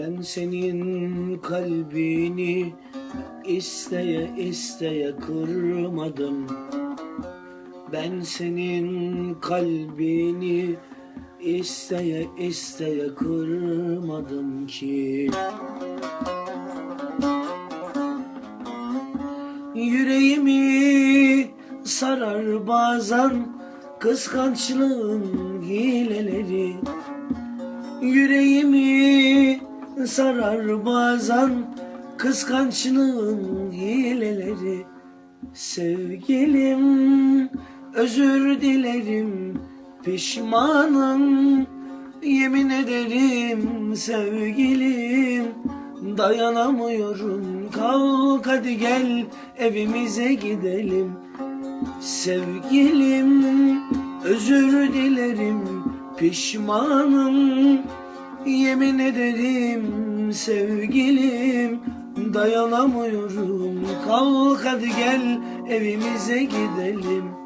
Ben senin kalbini isteye isteye kırmadım. Ben senin kalbini isteye isteye kırmadım ki. Yüreğimi sarar bazen kıskançlığın hileleri. Yüreğimi sarar bazen kıskançlığın hileleri. Sevgilim özür dilerim pişmanım. Yemin ederim sevgilim dayanamıyorum. Kalk hadi gel evimize gidelim. Sevgilim özür dilerim pişmanım Yemin ederim sevgilim. Dayanamıyorum. Kalk hadi gel evimize gidelim